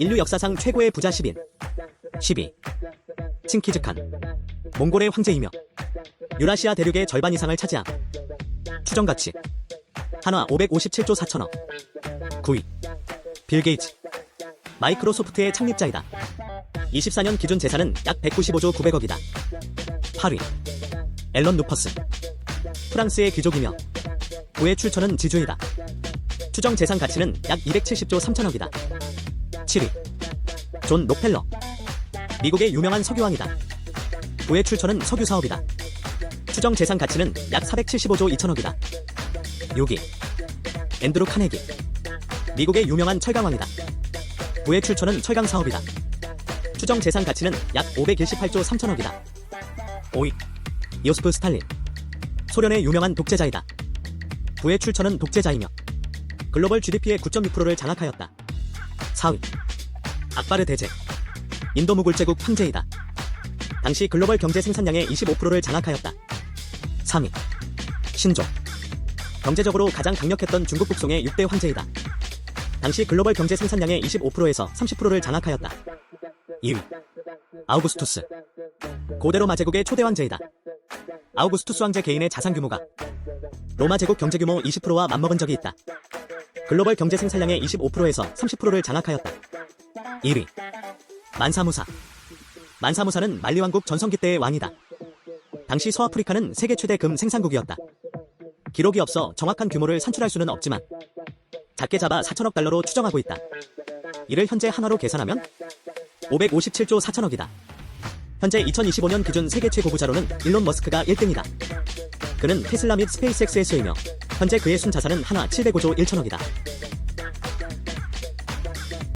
인류 역사상 최고의 부자 10인. 12. 칭키즈칸. 몽골의 황제이며 유라시아 대륙의 절반 이상을 차지함. 추정 가치. 한화 557조 4천억. 9위. 빌 게이츠. 마이크로소프트의 창립자이다. 24년 기준 재산은 약 195조 900억이다. 8위. 앨런 루퍼스. 프랑스의 귀족이며 고의 출처는 지주이다. 추정 재산 가치는 약 270조 3천억이다 7위. 존 록펠러. 미국의 유명한 석유왕이다. 고의 출처는 석유 사업이다. 추정 재산 가치는 약 475조 2천억이다. 6위. 앤드루 카네기. 미국의 유명한 철강왕이다. 부의 출처는 철강 사업이다. 추정 재산 가치는 약 518조 3천억이다. 5위. 이오스프 스탈린. 소련의 유명한 독재자이다. 부의 출처는 독재자이며 글로벌 GDP의 9.6%를 장악하였다 4위 악바르 대제. 인도 무굴 제국 황제이다. 당시 글로벌 경제 생산량의 25%를 장악하였다. 3위. 신조. 경제적으로 가장 강력했던 중국 북송의 6대 황제이다. 당시 글로벌 경제 생산량의 25%에서 30%를 장악하였다. 2위. 아우구스투스. 고대 로마 제국의 초대 황제이다. 아우구스투스 황제 개인의 자산 규모가 로마 제국 경제 규모 20%와 맞먹은 적이 있다 글로벌 경제 생산량의 25%에서 30%를 장악하였다. 1위. 만사무사. 만사무사는 만리왕국 전성기 때의 왕이다. 당시 서아프리카는 세계 최대 금 생산국이었다. 기록이 없어 정확한 규모를 산출할 수는 없지만 작게 잡아 4천억 달러로 추정하고 있다. 이를 현재 한화로 계산하면 557조 4천억이다. 현재 2025년 기준 세계 최고 부자로는 일론 머스크가 1등이다. 그는 테슬라 및 스페이스X의 수이며 현재 그의 순 자산은 한화 705조 1천억이다